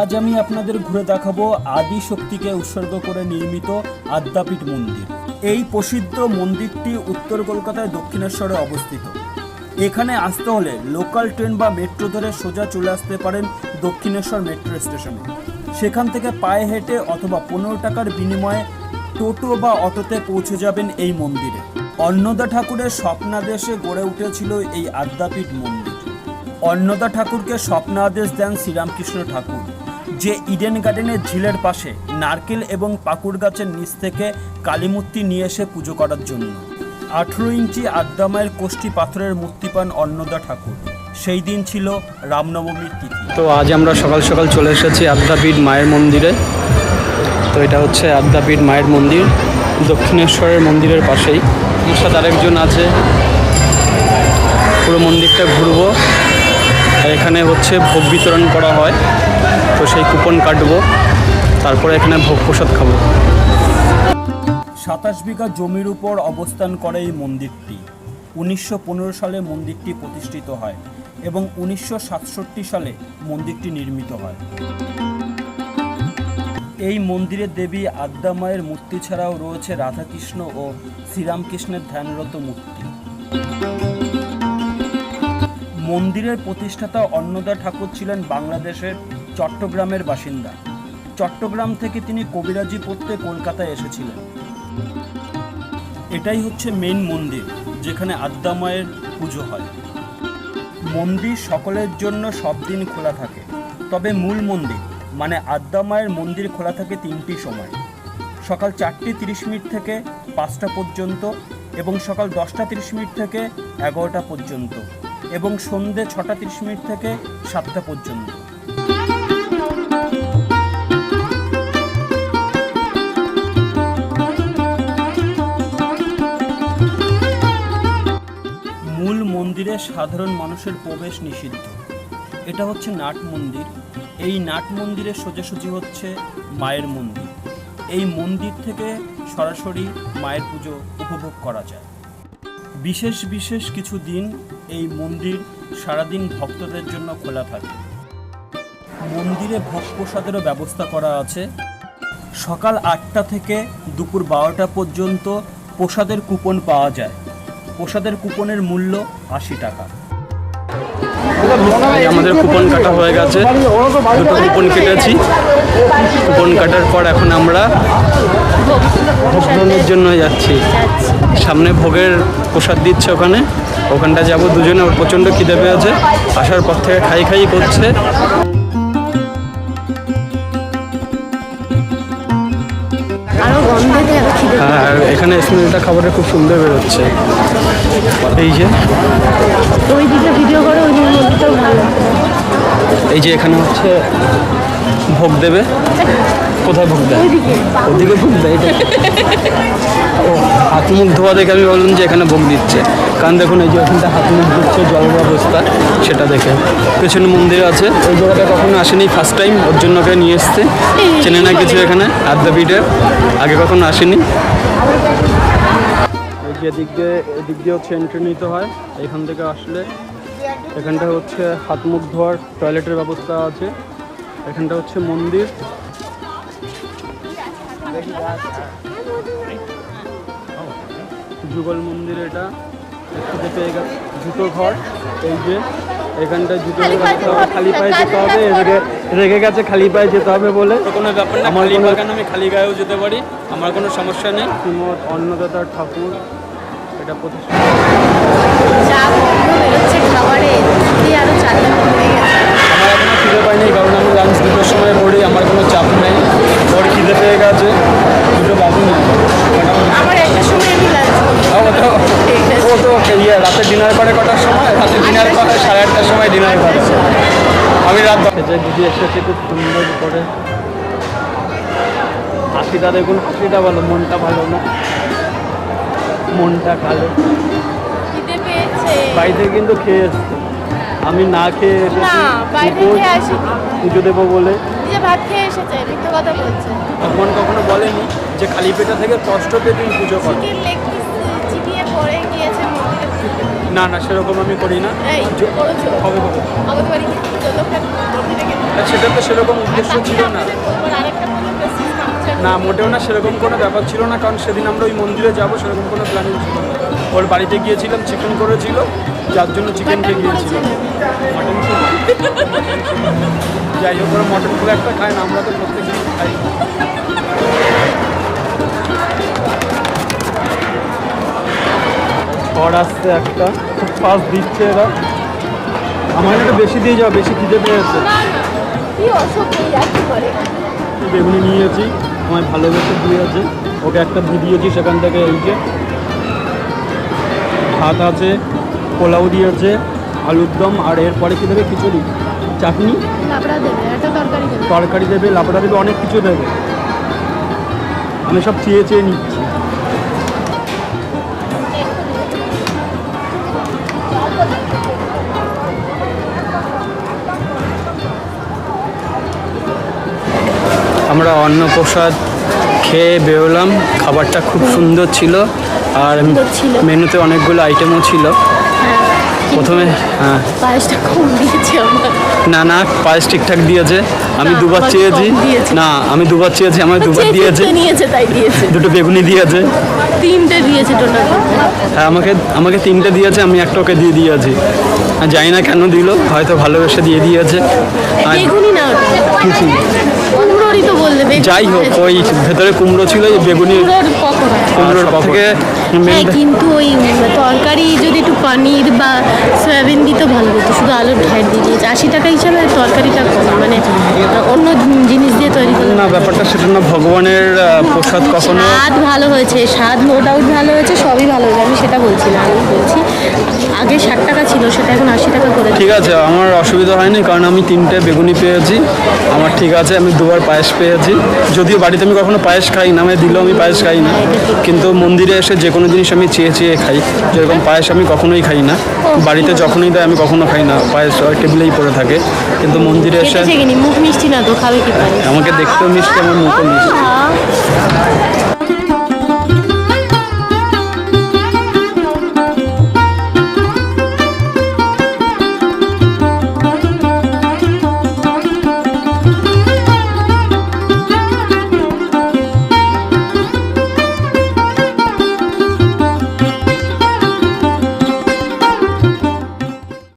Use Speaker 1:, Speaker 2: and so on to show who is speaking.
Speaker 1: আজ আমি আপনাদের ঘুরে দেখাবো আদি শক্তিকে উৎসর্গ করে নির্মিত আদ্যাপীঠ মন্দির। এই প্রসিদ্ধ মন্দিরটি উত্তর কলকাতায় দক্ষিণেশ্বরে অবস্থিত। এখানে আসতে হলে লোকাল ট্রেন বা মেট্রো ধরে সোজা চলে আসতে পারেন দক্ষিণেশ্বর মেট্রো স্টেশনে। সেখান থেকে পায়ে হেঁটে অথবা পনেরো টাকার বিনিময়ে টোটো বা অটোতে পৌঁছে যাবেন এই মন্দিরে। অন্নদা ঠাকুরের স্বপ্নাদেশে গড়ে উঠেছিল এই আদ্যাপীঠ মন্দির। অন্নদা ঠাকুরকে স্বপ্নাদেশ দেন শ্রীরামকৃষ্ণ ঠাকুর। যে ইডেন গার্ডেনের ঝিলের পাশে নারকেল এবং পাকুড় গাছের নিচ থেকে কালীমূর্তি নিয়ে এসে পুজো করার জন্য। আঠেরো ইঞ্চি আদ্যামায়ের কোষ্ঠী পাথরের মূর্তি পান অন্নদা ঠাকুর। সেই দিন ছিল রামনবমীর তিথি।
Speaker 2: তো আজ আমরা সকাল সকাল চলে এসেছি আদ্যাপীঠ মায়ের মন্দিরে। তো এটা হচ্ছে আদ্যাপীঠ মায়ের মন্দির, দক্ষিণেশ্বরের মন্দিরের পাশেই। আমার আরেকজন আছে। পুরো মন্দিরটা ঘুরবো। এখানে হচ্ছে ভোগ বিতরণ করা হয়। তো সেই কুপন কাটবো, তারপরে এখানে ভোগ প্রসাদ খাব।
Speaker 1: সাতাশ বিঘা জমির উপর অবস্থান করে এই মন্দিরটি। উনিশশো পনেরো সালে মন্দিরটি প্রতিষ্ঠিত হয় এবং উনিশশো সাতষট্টি সালে মন্দিরটি নির্মিত হয়। এই মন্দিরে দেবী আদ্যা মায়ের মূর্তি ছাড়াও রয়েছে রাধাকৃষ্ণ ও শ্রীরামকৃষ্ণের ধ্যানরত মূর্তি। মন্দিরের প্রতিষ্ঠাতা অন্নদা ঠাকুর ছিলেন বাংলাদেশের চট্টগ্রামের বাসিন্দা। চট্টগ্রাম থেকে তিনি কবিরাজি পড়তে কলকাতায় এসেছিলেন। এটাই হচ্ছে মেন মন্দির, যেখানে আদ্যা মায়ের পুজো হয়। মন্দির সকলের জন্য সব দিন খোলা থাকে। তবে মূল মন্দির মানে আদ্যা মায়ের মন্দির খোলা থাকে তিনটি সময়। সকাল চারটে তিরিশ মিনিট থেকে পাঁচটা পর্যন্ত এবং সকাল দশটা তিরিশ মিনিট থেকে এগারোটা পর্যন্ত এবং সন্ধে ছটা তিরিশ মিনিট থেকে সাতটা পর্যন্ত। সাধারণ মানুষের প্রবেশ নিষিদ্ধ। এটা হচ্ছে নাট মন্দির। এই নাট মন্দিরের সোজাসুজি হচ্ছে মায়ের মন্দির। এই মন্দির থেকে সরাসরি মায়ের পুজো উপভোগ করা যায়। বিশেষ বিশেষ কিছু দিন এই মন্দির সারাদিন ভক্তদের জন্য খোলা থাকে। মন্দিরে ভোগ প্রসাদেরও ব্যবস্থা করা আছে। সকাল আটটা থেকে দুপুর বারোটা পর্যন্ত প্রসাদের কুপন পাওয়া যায়। প্রসাদের কুপনের মূল্য আশি টাকা।
Speaker 2: আমাদের কুপন কাটা হয়ে গেছে। দুটো কুপন কেটেছি। কুপন কাটার পর এখন আমরা ভোগ গ্রহণের জন্য যাচ্ছি। সামনে ভোগের প্রসাদ দিচ্ছে ওখানে। ওখানটা যাব দুজনে, ওর প্রচণ্ড খিদে পেয়েছে। আসার পর থেকে খাই খাই করছে।
Speaker 3: আরও আর
Speaker 2: এখানে স্মেলটা খাবারের খুব সুন্দর বেরোচ্ছে। এই যে?
Speaker 3: ওই দিকে ভিডিও করো ওই মন্দিরটাও ভালো।
Speaker 2: এই যে এখানে হচ্ছে ভোগ দেবে। কোথায় ভোগ দেয়? ওদিকে ভোগ দেয় এটা। হাত মুখ ধোয়া দেখে আমি বললাম যে এখানে ভোগ দিচ্ছে। কারণ দেখুন, এই যে ওখানটা হাত মুখ ধুচ্ছে জলের অবস্থা সেটা দেখে। পেছনে মন্দির আছে, ওই জায়গাটা কখনো আসেনি ফার্স্ট টাইম ওর জন্য ওকে নিয়ে এসছে। চেনে না কিছু এখানে আদ্যাপীঠের আগে কখনো আসেনি। এই যে দিক দিয়ে, এদিক দিয়ে হচ্ছে এন্ট্রি নিতে হয়, এখান থেকে আসলে। এখানটা হচ্ছে হাত মুখ ধোয়ার টয়লেটের ব্যবস্থা আছে। এখানটা হচ্ছে মন্দির। যুগল মন্দির এটা। একটু পেয়ে গেছে জুতো ঘর। এই যে এখানটা জুতো খালি পায়ে যেতে হবে রেগে রেগে গেছে খালি পায়ে যেতে হবে বলে। কোনো ব্যাপার না আমার কোনো আমি খালি গায়েও যেতে পারি আমার কোনো সমস্যা নেই। শ্রীমৎ অন্নদাতা ঠাকুর এটা প্রতিষ্ঠা। আমার এখনও খিদে পাইনি কারণ আমি লাঞ্চ দুটোর সময় পড়ি আমার কোনো চাপ নেই। ওর খিদে পেয়ে গেছে। ইয়ে রাতে ডিনার করে কটার সময়? রাতে ডিনার করে সাড়ে আটটার সময় ডিনার করে। আমি রাত খেতে দিদি এসেছে খুব সুন্দর করে। হাসিটা দেখুন হাসিটা ভালো মনটা ভালো না? মনটা কালো। বাড়িতে কিন্তু খেয়ে এসছে। আমি না খেয়ে এসেছি পুজো- দেবো বলে।
Speaker 3: যে ভাত খেয়ে এসেছে মিথ্যে কথা বলছে।
Speaker 2: ভগবান কখনো বলেনি যে খালি পেটা থেকে কষ্ট পেয়ে তুমি পুজো করো।
Speaker 3: চিকেন লেগ পিস চিবিয়ে পড়ে গিয়েছে।
Speaker 2: না না সেরকম আমি করি না। কবে কবে সেটা তো সেরকম উদ্দেশ্য ছিল না। না মোটেও না সেরকম কোনো ব্যাপার ছিল না কারণ সেদিন আমরা ওই মন্দিরে যাব সেরকম কোনো প্ল্যানিং ছিল না। ওর বাড়িতে গিয়েছিলাম চিকেন করেছিল যার জন্য চিকেন খেয়ে গিয়েছিল। মটন ছিল। যাই হোক ওরা মটন খুব একটা খায় না আমরা তো প্রত্যেকদিন খাই। ঝড় আসছে একটা খুব ফাস্ট দিচ্ছে এরা। আমার একটু বেশি দিয়ে যাও বেশি খিদে পেয়েছে বেগুনি নিয়েছি আমায় ভালোবেসে দিয়েছে ওকে একটা দিয়ে দিয়েছি সেখান থেকে এই যে ভাত আছে পোলাও দিয়েছে আলুর দম আর এরপরে কী দেবে খিচুড়ি? চাটনি?
Speaker 3: দেবে তরকারি দেবে।
Speaker 2: লাপড়া দেবে অনেক কিছু দেবে। আমি সব চেয়ে চেয়ে নিচ্ছি। আমরা অন্নপ্রসাদ খেয়ে বেরোলাম। খাবারটা খুব সুন্দর ছিল আর মেনুতে অনেকগুলো আইটেমও ছিল। প্রথমে হ্যাঁ।
Speaker 3: পায়েসটা কম দিয়েছে
Speaker 2: না না পায়েস ঠিকঠাক দিয়েছে। আমি দুবার চেয়েছি। না আমি দুবার চেয়েছি আমার দুবার দিয়েছে।
Speaker 3: নিয়েছে তাই দিয়েছে।
Speaker 2: দুটো বেগুনি দিয়েছে।
Speaker 3: তিনটে দিয়েছে টোটাল
Speaker 2: হ্যাঁ আমাকে আমাকে তিনটে দিয়েছে আমি একটা ওকে দিয়ে দিয়েছি। জানি না কেন দিল হয়তো ভালোবেসে দিয়ে দিয়েছে।
Speaker 3: বেগুনি না।
Speaker 2: কিছু
Speaker 3: তো বললে
Speaker 2: যাই হোক ওই ভেতরে কুমড়ো ছিল বেগুনি
Speaker 3: কুমড়োর পকোড়া।
Speaker 2: কুমড়োর থেকে
Speaker 3: হ্যাঁ কিন্তু ওই তরকারি যদি একটু পানির বা সয়াবিন দিত ভালো হতো। শুধু আলুর ঢ্যাট দিয়ে দিয়েছে। আশি টাকা হিসাবে তরকারিটা কম। মানে অন্য জিনিস দিয়ে তৈরি করলে
Speaker 2: না ব্যাপারটা সেটা না ভগবানের প্রসাদ কখনো
Speaker 3: স্বাদ ভালো হয়েছে। স্বাদ নো ডাউট ভালো হয়েছে সবই ভালো হয়েছে। আমি সেটা বলছি না আমি বলছি আগে ষাট টাকা ছিল সেটা এখন আশি টাকা করে
Speaker 2: ঠিক আছে আমার অসুবিধা হয়নি কারণ আমি তিনটে বেগুনি পেয়েছি। আমার ঠিক আছে আমি দুবার পায়েস পেয়েছি। যদিও বাড়িতে আমি কখনো পায়েস খাই না আমি দিলেও আমি পায়েস খাই না কিন্তু মন্দিরে এসে যে কোনো জিনিস আমি চেয়ে চেয়ে খাই। যেরকম পায়েস আমি কখনোই খাই না। বাড়িতে যখনই দেয় আমি কখনো খাই না। পায়েস টেবিলেই পড়ে থাকে। কিন্তু মন্দিরে এসে
Speaker 3: মুখ মিষ্টি না তো? খাবে কি
Speaker 2: আমাকে দেখতেও মিষ্টি আমার মুখও মিষ্টি।